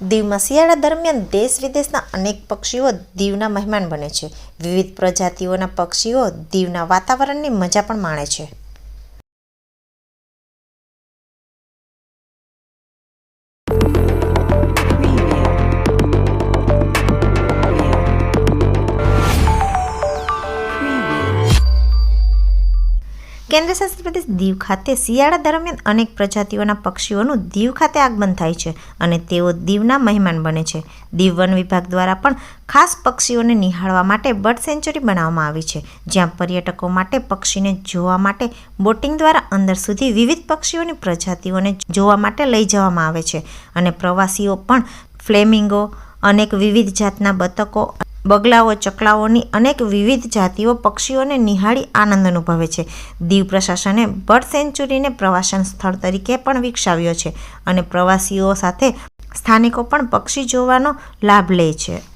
દીવમાં શિયાળા દરમિયાન દેશ વિદેશના અનેક પક્ષીઓ દીવના મહેમાન બને છે. વિવિધ પ્રજાતિઓના પક્ષીઓ દીવના વાતાવરણની મજા પણ માણે છે. કેન્દ્રશાસિત પ્રદેશ દીવ ખાતે શિયાળા દરમિયાન અનેક પ્રજાતિઓના પક્ષીઓનું દીવ ખાતે આગમન થાય છે અને તેઓ દીવના મહેમાન બને છે. દીવ વન વિભાગ દ્વારા પણ ખાસ પક્ષીઓને નિહાળવા માટે બર્ડ સેન્ચુરી બનાવવામાં આવી છે, જ્યાં પર્યટકો માટે પક્ષીને જોવા માટે બોટિંગ દ્વારા અંદર સુધી વિવિધ પક્ષીઓની પ્રજાતિઓને જોવા માટે લઈ જવામાં આવે છે અને પ્રવાસીઓ પણ ફ્લેમિંગો, અનેક વિવિધ જાતના બતકો બગલાઓ, ચકલાઓની અનેક વિવિધ જાતિઓ પક્ષીઓને નિહાળી આનંદ અનુભવે છે. દીવ પ્રશાસને બર્ડ સેન્ચુરીને પ્રવાસન સ્થળ તરીકે પણ વિકસાવ્યો છે અને પ્રવાસીઓ સાથે સ્થાનિકો પણ પક્ષી જોવાનો લાભ લે છે.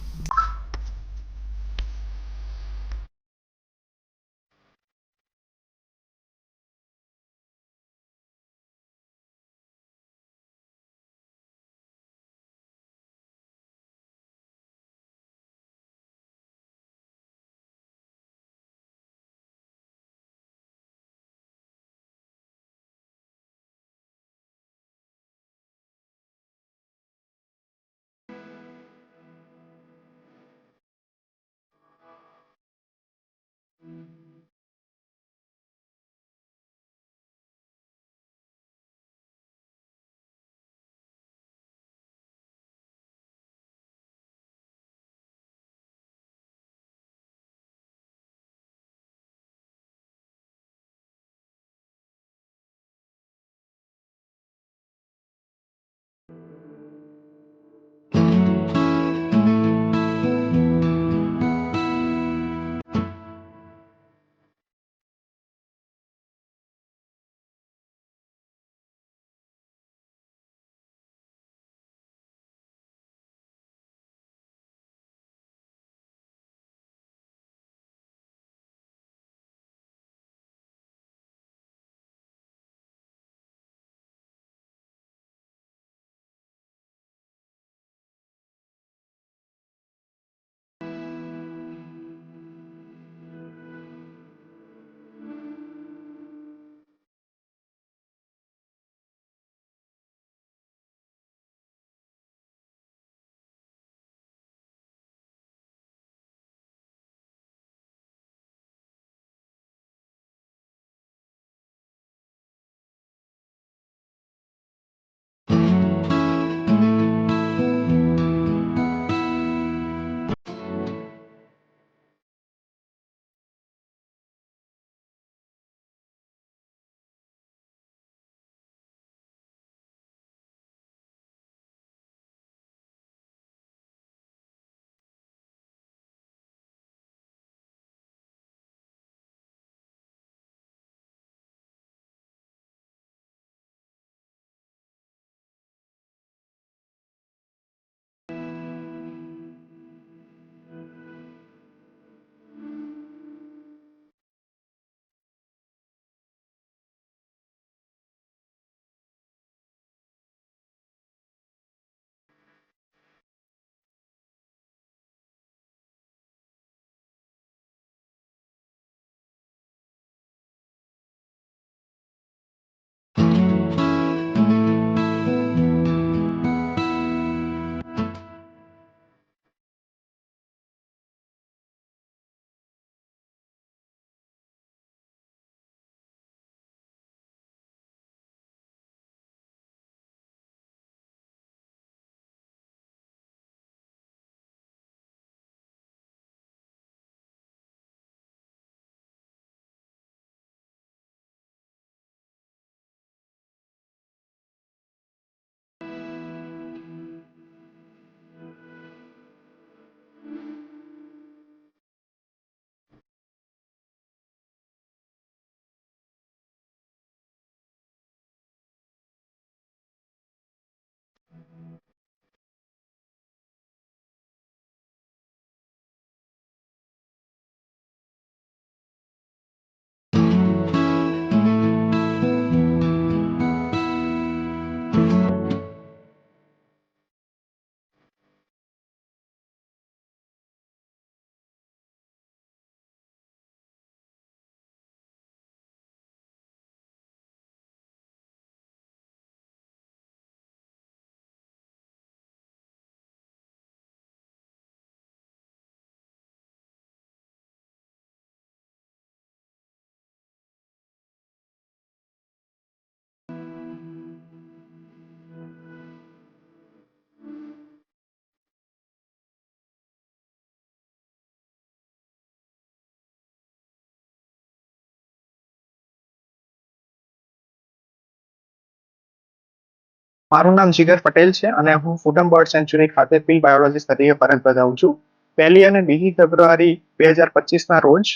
મારું નામ જીગર પટેલ છે અને હું ફૂડમ બર્ડ સેન્ચુરી ખાતે ફિલ્ડ બાયોલોજીસ્ટ તરીકે ફરજ બજાવું છું. પહેલી અને બીજી ફેબ્રુઆરી બે હજાર પચીસના રોજ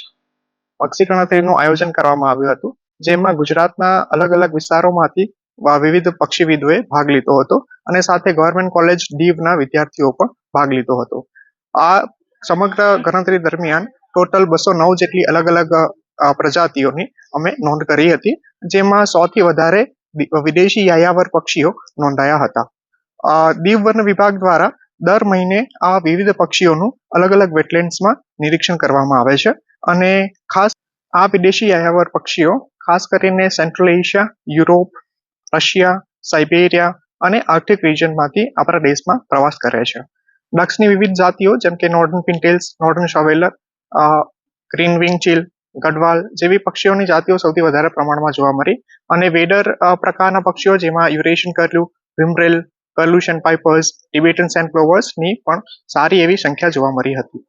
પક્ષી ગણતરીનું આયોજન કરવામાં આવ્યું હતું, જેમાં ગુજરાતના અલગ અલગ વિસ્તારોમાંથી વિવિધ પક્ષીવિદોએ ભાગ લીધો હતો અને સાથે ગવર્મેન્ટ કોલેજ દીવના વિદ્યાર્થીઓ પણ ભાગ લીધો હતો. આ સમગ્ર ગણતરી દરમિયાન ટોટલ બસો નવ જેટલી અલગ અલગ પ્રજાતિઓની અમે નોંધ કરી હતી, જેમાં સોથી વધારે વિદેશી યાયાવર પક્ષીઓ નોંધાયા હતા. દીવ વન વિભાગ દ્વારા દર મહિને આ વિવિધ પક્ષીઓનું અલગ અલગ વેટલેન્ડ્સમાં નિરીક્ષણ કરવામાં આવે છે અને ખાસ આ વિદેશી યાયાવર પક્ષીઓ, ખાસ કરીને Central Asia, Europe, Russia, Siberia અને આર્કટિક રિજનમાંથી આપણા દેશમાં પ્રવાસ કરે છે. ડક્સની વિવિધ જાતિઓ જેમ કે northern pintails northern shoveler green wing teal gadwall જેવી પક્ષીઓની જાતિઓ સૌથી વધારે પ્રમાણમાં જોવા મળી. અને વેડર પ્રકારના પક્ષીઓ જેમાં યુરેશિયન કરલ્યુ વિમરેલ, કર્લુશન પાઇપર્સ ટિબેટન સેન્ડની પણ સારી એવી સંખ્યા જોવા મળી હતી.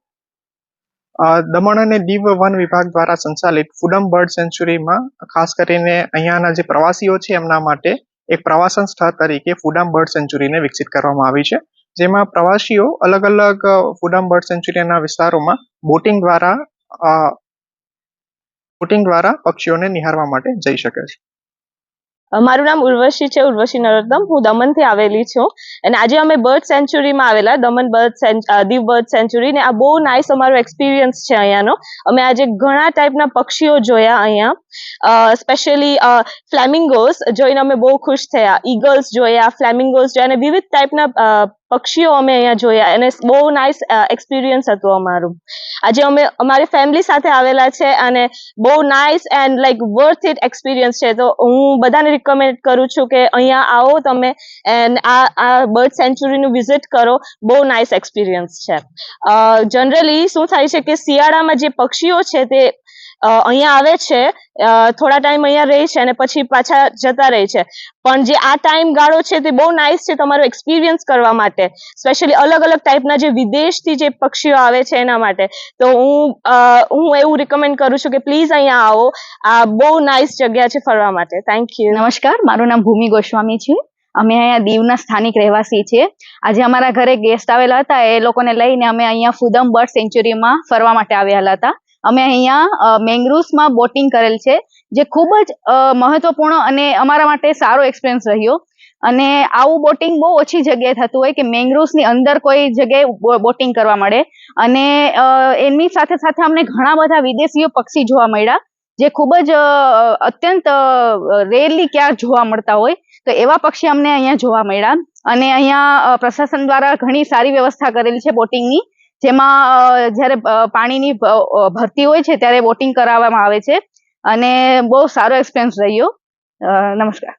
દમણ અને દીવ વન વિભાગ દ્વારા સંચાલિત ફૂડમ બર્ડ સેન્ચુરીમાં, ખાસ કરીને અહીંયાના જે પ્રવાસીઓ છે એમના માટે એક પ્રવાસન સ્થળ તરીકે ફુડમ બર્ડ સેન્ચુરીને વિકસિત કરવામાં આવી છે. જેમાં પ્રવાસીઓ અલગ અલગ ફૂડમ બર્ડ સેન્ચુરીના વિસ્તારોમાં બોટિંગ દ્વારા બોટિંગ દ્વારા પક્ષીઓને નિહાળવા માટે જઈ શકે છે. મારું નામ ઉર્વશી છે, ઉર્વશી નરોત્તમ. હું દમણથી આવેલી છું. અને આજે અમે બર્ડ સેન્ચુરીમાં આવેલા Daman bird Diu bird sanctuary ને આ બહુ નાઇસ અમારો એક્સપિરિયન્સ છે અહીંયાનો. અમે આજે ઘણા ટાઈપના પક્ષીઓ જોયા અહીંયા. સ્પેશિયલી ફ્લેમિંગોસ જોઈને અમે બહુ ખુશ થયા. ઈગલ્સ જોયા ફ્લેમિંગોસ જોયા અને વિવિધ ટાઈપના પક્ષીઓ અમે અહીંયા જોયા અને બહુ નાઇસ એક્સપિરિયન્સ હતું અમારું. આજે અમે, અમારી ફેમિલી સાથે આવેલા છે અને બહુ nice and like worth it experience છે. તો હું બધાને રિકમેન્ડ કરું છું કે અહીંયા આવો તમે એન્ડ આ આ બર્ડ સેન્ચુરીનું વિઝિટ કરો. બહુ નાઇસ એક્સપિરિયન્સ છે. જનરલી શું થાય છે કે શિયાળામાં જે પક્ષીઓ છે તે અહીંયા આવે છે. થોડા ટાઈમ અહીંયા રહે છે અને પછી પાછા જતા રહે છે. પણ જે આ ટાઈમ ગાળો છે તે બહુ નાઇસ છે તમારો એક્સપિરિયન્સ કરવા માટે. સ્પેશિયલી અલગ અલગ ટાઈપના જે વિદેશથી જે પક્ષીઓ આવે છે એના માટે. તો હું હું એવું રિકમેન્ડ કરું છું કે પ્લીઝ અહીંયા આવો. આ બહુ નાઇસ જગ્યા છે ફરવા માટે. થેન્ક યુ નમસ્કાર, મારું નામ ભૂમિ ગોસ્વામી છે. અમે અહીંયા દીવના સ્થાનિક રહેવાસી છીએ. આજે અમારા ઘરે ગેસ્ટ આવેલા હતા. એ લોકોને લઈને અમે અહીંયા ફુદમ બર્ડ સેન્ચુરીમાં ફરવા માટે આવેલા હતા. અમે અહીંયા મેંગ્રુવ્સમાં બોટિંગ કરેલ છે, જે ખૂબ જ મહત્વપૂર્ણ અને અમારા માટે સારો એક્સપિરિયન્સ રહ્યો. અને આવું બોટિંગ બહુ ઓછી જગ્યાએ થતું હોય કે મેંગ્રુવ્સની અંદર કોઈ જગ્યાએ બોટિંગ કરવા મળે. અને એની સાથે સાથે અમને ઘણા બધા વિદેશીઓ પક્ષી જોવા મળ્યા, જે ખૂબ જ અત્યંત રેરલી ક્યાં જોવા મળતા હોય, તો એવા પક્ષી અમને અહીંયા જોવા મળ્યા. અને અહીંયા પ્રશાસન દ્વારા ઘણી સારી વ્યવસ્થા કરેલી છે બોટિંગની જેમાં જ્યારે પાણીની ભરતી હોય છે ત્યારે બોટિંગ કરાવવામાં આવે છે. અને બહુ સારો એક્સપિરિયન્સ રહ્યો. નમસ્કાર.